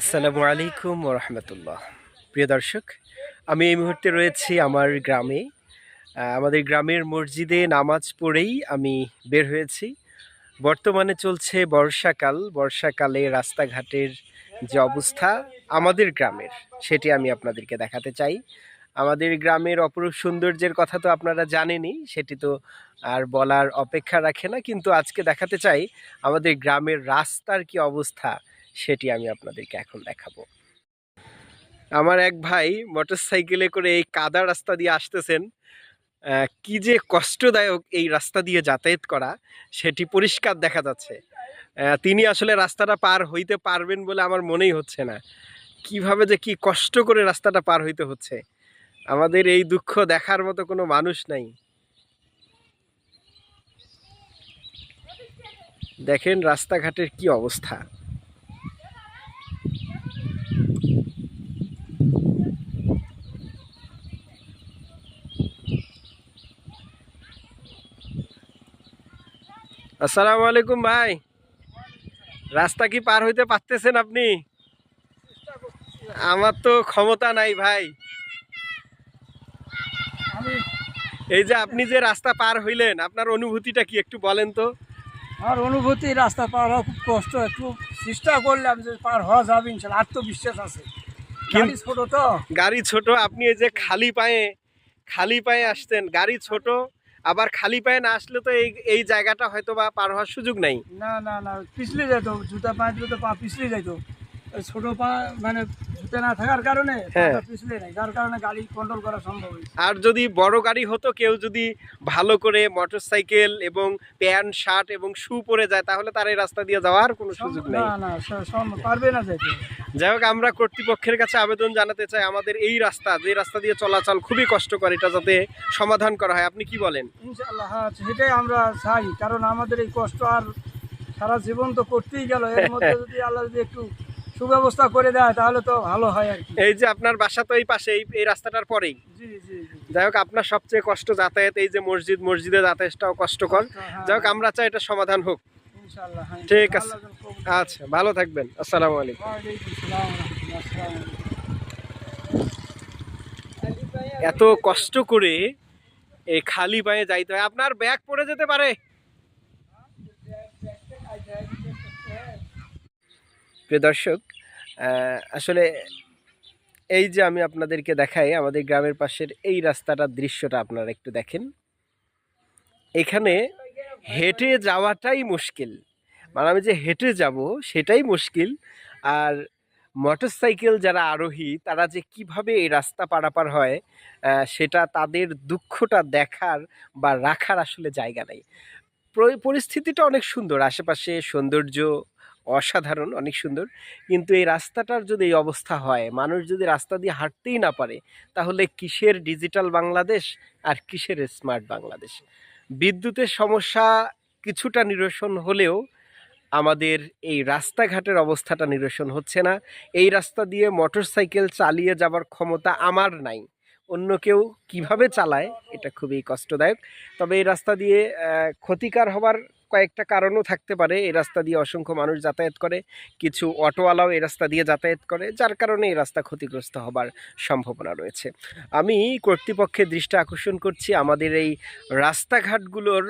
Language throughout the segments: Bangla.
আসসালামু আলাইকুম রহমতুল্লাহ। প্রিয় দর্শক, আমি এই মুহূর্তে রয়েছি আমার গ্রামে। আমাদের গ্রামের মসজিদে নামাজ পড়েই আমি বের হয়েছি। বর্তমানে চলছে বর্ষাকাল। বর্ষাকালে রাস্তাঘাটের যে অবস্থা আমাদের গ্রামের, সেটি আমি আপনাদেরকে দেখাতে চাই। আমাদের গ্রামের অপরূপ সৌন্দর্যের কথা তো আপনারা জানেনই, সেটি তো আর বলার অপেক্ষা রাখে না। কিন্তু আজকে দেখাতে চাই আমাদের গ্রামের রাস্তার কি অবস্থা সেটি আমি আপনাদেরকে এখন দেখাবো। আমার এক ভাই মোটরসাইকেলে করে এই কাদা রাস্তা দিয়ে আসতেছেন। কি যে কষ্টদায়ক এই রাস্তা দিয়ে যাতায়াত করা, সেটি পরিষ্কার দেখা যাচ্ছে। তিনি আসলে রাস্তাটা পার হইতে পারবেন বলে আমার মনেই হচ্ছে না। কীভাবে যে কি কষ্ট করে রাস্তাটা পার হইতে হচ্ছে? আমাদের এই দুঃখ দেখার মতো কোনো মানুষ নাই। দেখেন রাস্তাঘাটের কি অবস্থা। আসসালামু আলাইকুম ভাই। রাস্তা কি পার হইতে পারতেছেন আপনি? আমার তো ক্ষমতা নাই ভাই। এই যে আপনি যে রাস্তা পার হইলেন আপনার অনুভূতিটা কি একটু বলেন তো? আমার অনুভূতি রাস্তা পার হওয়া খুব কষ্ট একটু চেষ্টা করলাম যে পার হওয়া যাবে ইনশাল্লাহ। আত্মবিশ্বাস আছে। গাড়ি ছোট তো। গাড়ি ছোট আপনি এই যে খালি পায়ে খালি পায়ে আসতেন গাড়ি ছোট আবার খালি পায়ে না আসলে তো এই এই জায়গাটা হয়তো বা পার হওয়ার সুযোগ নাই। না না না, পিছলে যাইতো, জুতা পায়ে দিলে তো পা পিছলে ওই ছোট পা মানে জুতা না থাকার কারণে হ্যাঁ। পিছলে নাই যার কারণে গাড়ি কন্ট্রোল করা সম্ভব আর যদি বড় গাড়ি হতো কেউ যদি ভালো করে মোটরসাইকেল এবং প্যান্ট শার্ট এবং শু পরে যায় তাহলে তার এই রাস্তা দিয়ে যাওয়ার কোনো সুযোগ নেই। না না পারবে না যেতে। যাই হোক আমরা কর্তৃপক্ষের কাছে আবেদন জানাতে চাই আমাদের এই রাস্তা যে রাস্তা দিয়ে চলাচল খুবই কষ্টকর এটা যাতে সমাধান করা হয়। আপনি কি বলেন? ইনশাল্লাহ হ্যাঁ সেটাই আমরা চাই কারণ আমাদের এই কষ্ট আর সারা জীবন তো করতেই গেল। এর মধ্যে যদি আল্লাহ যদি একটু সুব্যবস্থা করে দেয় তাহলে তো ভালো হয় আর কি। এই যে আপনার বাসা তো এই পাশে এই- রাস্তাটার পরেই। জি জি যাই হোক আপনার সবচেয়ে কষ্ট যাতায়াত এই যে মসজিদ মসজিদে যাতায়াতটাও কষ্টকর। হ্যাঁ, যাই হোক আমরা চাই এটা সমাধান হোক। ইনশাআল্লাহ, হ্যাঁ, ঠিক আছে। আচ্ছা ভালো থাকবেন। আসসালামু আলাইকুম। আসসালাম ওয়া রাহমাতুল্লাহ, আসসালামু আলাইকুম। এত কষ্ট করে এই খালি পায়ে যাইতে হয়। আপনার ব্যাগ পড়ে যেতে পারে। প্রিয় দর্শক আসলে এই যে আমি আপনাদেরকে দেখাই, আমাদের গ্রামের পাশের এই রাস্তাটার দৃশ্যটা আপনারা একটু দেখেন। এখানে হেঁটে যাওয়াটাই মুশকিল। মানে আমি যে হেঁটে যাব সেটাই মুশকিল। আর মোটরসাইকেল যারা আরোহী, তারা যে কীভাবে এই রাস্তা পারাপার হয় সেটা তাদের দুঃখটা দেখার বা রাখার আসলে জায়গা নেই। পরিস্থিতিটা অনেক সুন্দর। আশেপাশে সৌন্দর্য অসাধারণ, অনেক সুন্দর। কিন্তু এই রাস্তাটার যদি এই অবস্থা হয়, মানুষ যদি রাস্তা দিয়ে হাঁটতেই না পারে, তাহলে কিসের ডিজিটাল বাংলাদেশ আর কিসের স্মার্ট বাংলাদেশ? বিদ্যুতের সমস্যা কিছুটা নিরসন হলেও আমাদের এই রাস্তাঘাটের অবস্থাটা নিরসন হচ্ছে না। এই রাস্তা দিয়ে মোটরসাইকেল চালিয়ে যাবার ক্ষমতা আমার নাই। অন্য কেউ কীভাবে চালায়, এটা খুবই কষ্টদায়ক। তবে এই রাস্তা দিয়ে ক্ষতিকার হবার কয়েকটা কারণও থাকতে পারে। এই রাস্তা দিয়ে অসংখ্য মানুষ যাতায়াত করে, কিছু অটোওয়ালাও এই রাস্তা দিয়ে যাতায়াত করে, যার কারণে এই রাস্তা ক্ষতিগ্রস্ত হবার সম্ভাবনা রয়েছে। আমি কর্তৃপক্ষের দৃষ্টি আকর্ষণ করছি, আমাদের এই রাস্তাঘাটগুলোর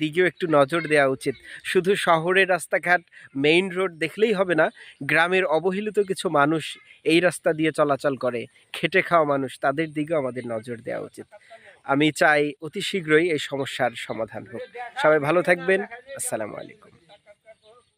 দিকেও একটু নজর দেওয়া উচিত। শুধু শহরের রাস্তাঘাট মেইন রোড দেখলেই হবে না, গ্রামের অবহেলিত কিছু মানুষ এই রাস্তা দিয়ে চলাচল করে, খেটে খাওয়া মানুষ, তাদের দিকেও আমাদের নজর দেওয়া উচিত। আমি চাই অতি শীঘ্রই এই সমস্যার সমাধান হোক। সবাই ভালো থাকবেন। আসসালামু আলাইকুম।